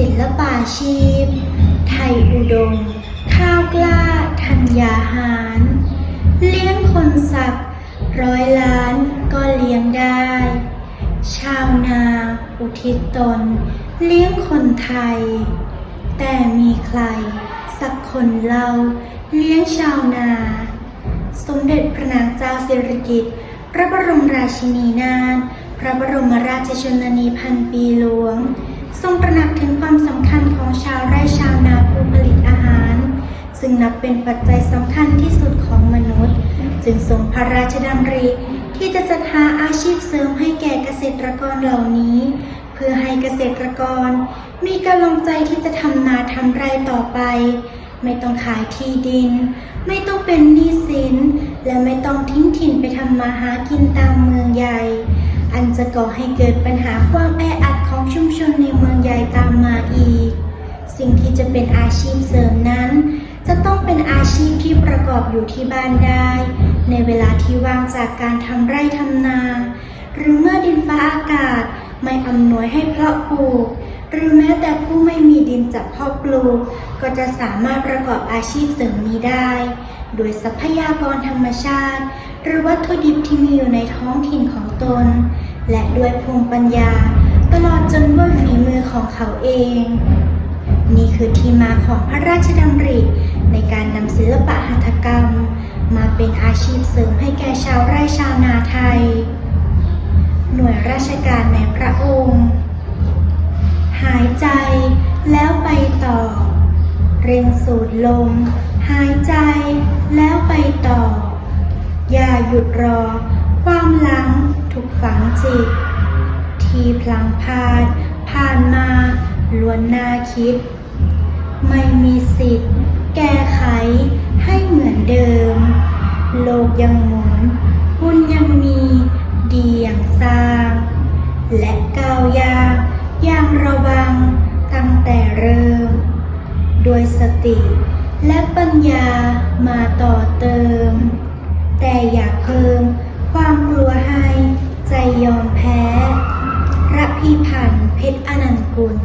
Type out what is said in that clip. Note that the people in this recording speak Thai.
ศิลปาชีพ ไทยอุดม ข้าวกล้า ธัญญาหาร เลี้ยงคนสักร้อยล้านก็เลี้ยงได้ ชาวนา อุทิศตน เลี้ยงคนไทย แต่มีใคร สักคนเล่าเลี้ยงชาวนา สมเด็จพระนางเจ้าสิริกิติ์พระบรมราชินีนาถพระบรมราชชนนีพันปีหลวง ทรงตระหนักถึงความสำคัญของชาวไร่ชาวนาผู้ผลิตอาหาร ซึ่งนับเป็นปัจจัยสำคัญที่สุดของมนุษย์ จึงทรงพระราชดำริที่จะจัดหาอาชีพเสริมให้แก่เกษตรกรเหล่านี้ เพื่อให้เกษตรกร มีกำลังใจที่จะทำนาทำไร่ต่อไป ไม่ต้องขายที่ดิน ไม่ต้องเป็นหนี้สิน และไม่ต้องทิ้งถิ่นไปทำมาหากินตามเมืองใหญ่ อันจะก่อให้เกิดปัญหาความแออัดของชุมชนในเมืองใหญ่ตามมาอีก สิ่งที่จะเป็นอาชีพเสริมนั้น จะต้องเป็นอาชีพที่ประกอบอยู่ที่บ้านได้ ในเวลาที่ว่างจากการทำไร่ทำนา หรือเมื่อดินฟ้าอากาศไม่อำนวยให้เพาะปลูก หรือแม้แต่ผู้ไม่มีดินจับเพาะปลูก ก็จะสามารถประกอบอาชีพเสริมนี้ได้ โดยทรัพยากรธรรมชาติ หรือวัตถุดิบที่มีอยู่ในท้องถิ่นของตน และด้วยภูมิปัญญา ตลอดจนด้วยฝีมือของเขาเอง นี่คือที่มาของพระราชดำริในการนำศิลปะหัตถกรรม มาเป็นอาชีพเสริมให้แก่ชาวไร่ชาวนาไทย หน่วยราชการในพระองค์ หายใจแล้วไปต่อ เร่งสูดลม หายใจแล้วไปต่อ อย่าหยุดรอ ความหลังถูกฝังจิต ที่พลังพาดผ่านมาล้วนน่าคิด ไม่มีสิทธิ์ แก้ไขให้เหมือนเดิม โลกยังหมุนหุ้นยังมีดีอย่างสร้าง และก้าวยางอย่างระวังตั้งแต่เริ่ม ด้วยสติ และปัญญามาต่อเติม แต่อย่าเพิ่มความกลัวให้ใจยอมแพ้ พระพีพันธ์เพชรอนันต์กุล